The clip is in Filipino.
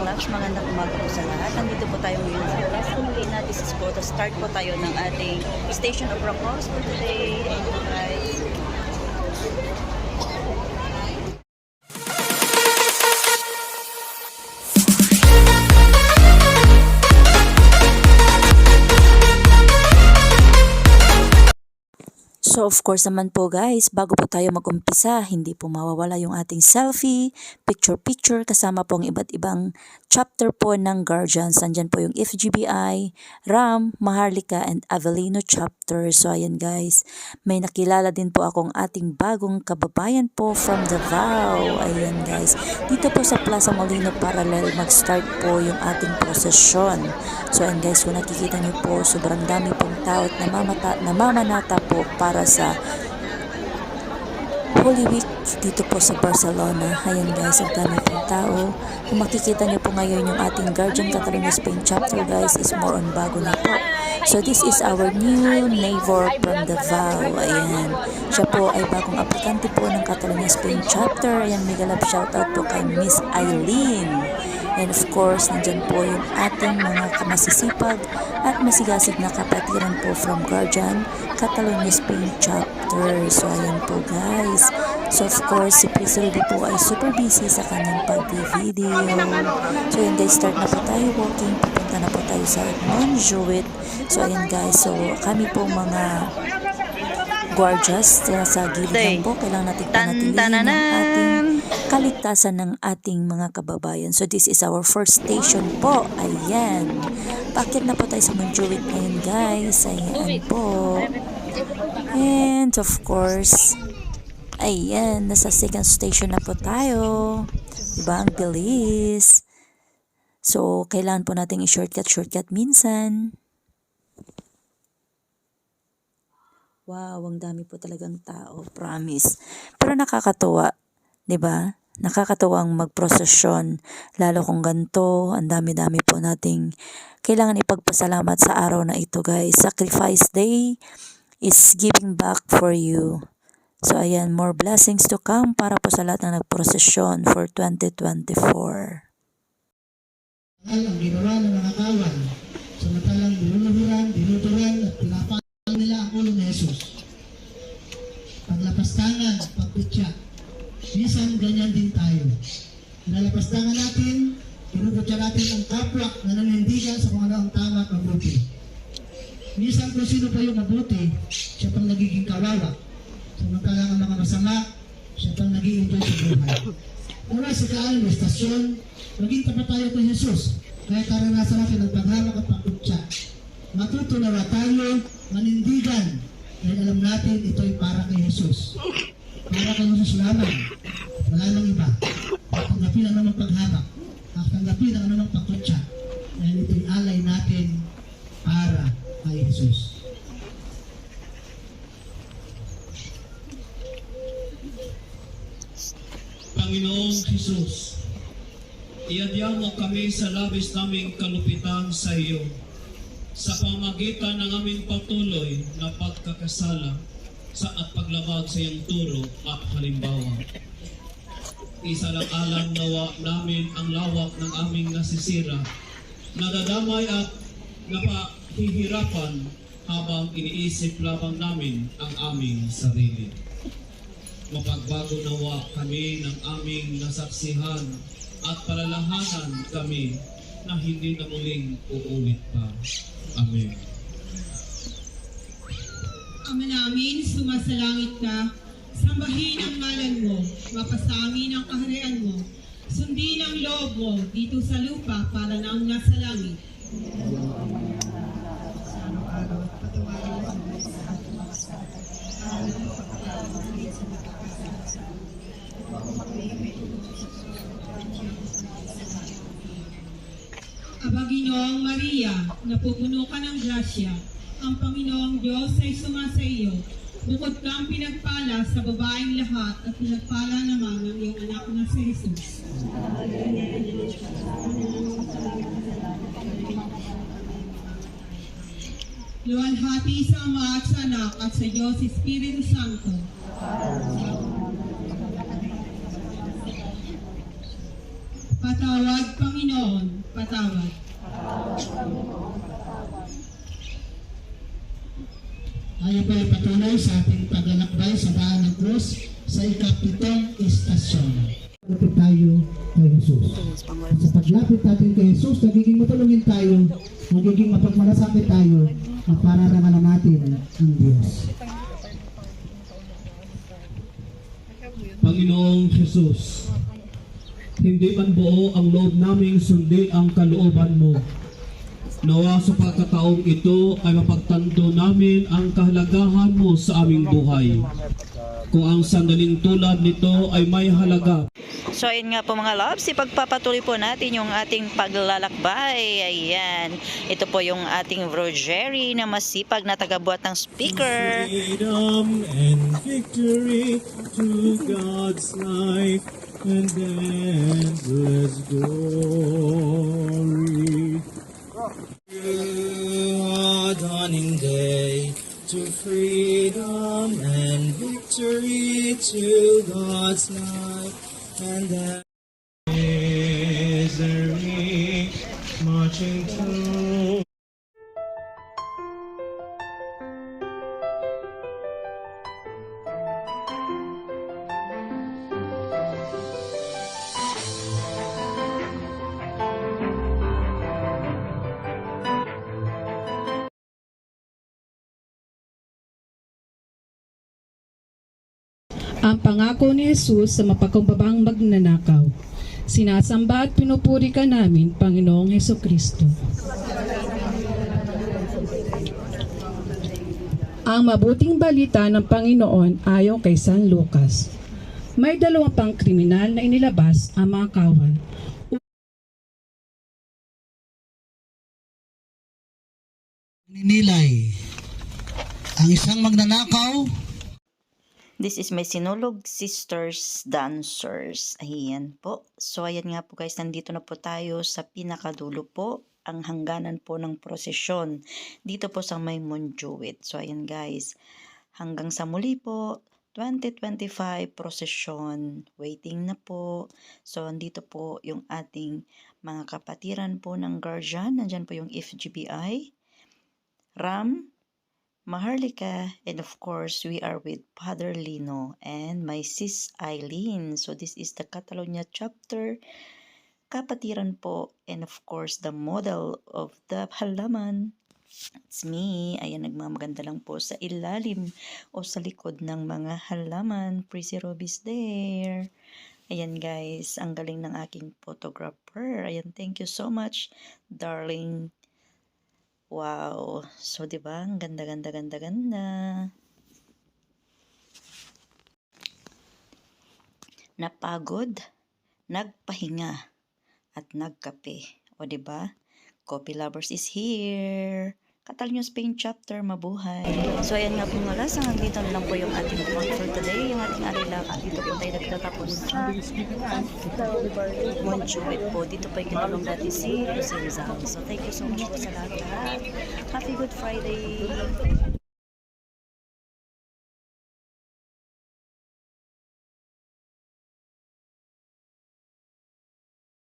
Labs, magandang umaga po sa lahat. Nandito po tayo ngayon sa Plaza Molina. This is po to start po tayo ng ating Station of Rocos for today. Thank So of course naman po guys, bago po tayo mag-umpisa, hindi po mawawala yung ating selfie, picture-picture, kasama po ang iba't ibang chapter po ng Guardians. Nandyan po yung FGBI, RAM, Maharlika, and Avelino chapter. So ayan guys, may nakilala din po akong ating bagong kababayan po from Davao. Ayan guys, dito po sa Plaza Molino Parallel mag-start po yung ating prosesyon. So ayan guys, kung nakikita niyo po, sobrang dami pong tao at namamata, namamanata po para sa Holy Week dito po sa Barcelona. Ayan guys, ang dami pong tao. Kung makikita niyo po ngayon yung ating Guardian Catalunya Spain chapter guys is more on bago na po. So this is our new neighbor from Davao. Ayan. Siya po ay bagong aplikante po ng Catalunya Spain chapter. Ayan, mega love shoutout po kay Miss Eileen. And of course, nandyan po yung ating mga kamasisipag at masigasig na kapatiran po from Guardian Catalonia Spain chapter. So, ayan po guys. So, of course, si Ruby po ay super busy sa kanyang pag-video. So, ayan guys, start na po tayo walking. Pupunta na po tayo sa Montjuic. So, ayan guys. So, kami po mga guardias sa gilid po. Kailangan natin panatilihin ang ating kaligtasan ng ating mga kababayan. So this is our first station po. Ayan. Pakit na po tayo sa Montjuic ngayon guys. Ayan po. And of course, ayan, nasa second station na po tayo. Diba? Ang bilis. So, kailangan po nating i-shortcut, shortcut minsan. Wow, ang dami po talagang tao, promise. Pero nakakatuwa, 'di ba? Nakakatuwang magprosesyon, lalo kung ganito, ang dami-dami po nating kailangan ipagpasalamat sa araw na ito, guys. Sacrifice Day is giving back for you. So ayan, more blessings to come para po sa lahat na nagprosesyon for 2024. Ang ginawa ng mga kawan, samantalang dinuluhuran, dinuturan at pinapaan nila ang ulo Jesus. Paglapastangan, pagkutya. Minsan ganyan din tayo. Pinalapastangan natin, pinukutya natin ang kapwa na nanindigan sa kung ano ang tama at mabuti. Minsan kung sino pa yung mabuti, siya pang nagiging kawawa. Samantalang ang mga masama, siya pang nag-i-enjoy sa buhay. Mula sa kaan estasyon, maging tapat tayo kay Jesus. Kaya karanasan natin ang paghamak at pagkutsa. Matutunawa tayo, manindigan. Dahil alam natin ito'y para kay Jesus. Para kay Jesus lamang. Wala nang iba. Tanggapin ang anumang paghamak. At tanggapin ang anumang pagkutsa. Dahil ito'y alay natin para kay Jesus. Panginoong Jesus, iadya mo kami sa labis naming kalupitan sa iyo sa pamagitan ng aming patuloy na pagkakasala sa at paglabag sa iyong turo at halimbawa. Isa lang alam nawa namin ang lawak ng aming nasisira, nadadamay at napahihirapan habang iniisip labang namin ang aming sarili mapagbago nawa kami ng aming nasaksihan at palalahanan kami na hindi na muling uulit pa. Amen. Ama namin, sumasalangit ka, sambahin ang ngalan mo, mapasamin ang kaharian mo, sundin ang loob mo dito sa lupa para naang nasa langit. Abaginoong Maria, napupuno ka ng grasya, ang Panginoong Diyos ay sumasa iyo. Bukod kang pinagpala sa babaeng lahat at pinagpala naman ang iyong anak na si Jesus. Luwalhati sa Ama at sa Anak at sa Diyos Espiritu Santo. Patawad, Panginoon, patawad. Tayo po ay patuloy sa ating paglalakbay sa daan ng krus sa ikapitong istasyon. Lapit tayo kay Jesus. Sa paglapit natin kay Jesus, nagiging matulungin tayo, nagiging mapagmalasakit tayo, at pararangalan natin ang Diyos. Panginoong Jesus, hindi man buo ang loob naming sundin ang kalooban mo. Nawa sa pagkataong ito ay mapagtanto namin ang kahalagahan mo sa aming buhay. Kung ang sandaling tulad nito ay may halaga, So ayun nga po mga loves, ipagpapatuloy po natin yung ating paglalakbay. Ayan, ito po yung ating Rogeri na masipag na tagabuhat ng speaker. freedom and victory to God's life and endless glory. God's life and then misery marching to Ang pangako ni Jesus sa mapagkumbabang magnanakaw. Sinasamba at pinupuri ka namin, Panginoong Heso Kristo. Ang mabuting balita ng Panginoon ayon kay San Lucas. May dalawa pang kriminal na inilabas ang mga kawal Ninilay, ang isang magnanakaw This is my Sinulog Sisters Dancers. Ayan po. So, ayan nga po guys, nandito na po tayo sa pinakadulo po, ang hangganan po ng prosesyon dito po sa may Monjuit. So, ayan guys, hanggang sa muli po, 2025 prosesyon, waiting na po. So, andito po yung ating mga kapatiran po ng guardian. Nandyan po yung FGBI, RAM, Maharlika, and of course, we are with Father Lino and my sis Eileen. So, this is the Catalonia chapter. Kapatiran po, and of course, the model of the halaman. It's me. Ayan, nagmamaganda lang po sa ilalim o sa likod ng mga halaman. Prissy Robis there. Ayan guys, ang galing ng aking photographer. Ayan, thank you so much, darling. Wow. So, di ba? Ang ganda, ganda, ganda, ganda. Napagod, nagpahinga, at nagkape. O, di ba? Coffee Lovers is here. Katal nyo Spain chapter, mabuhay. So, ayan nga po nga las. Hanggang dito lang po yung ating vlog for today. Yung ating arilak. At dito po tayo nagtatapos sa Montjuic po. Dito po yung kinulong natin si Jose Rizal. So, thank you so much po sa lahat. Happy Good Friday!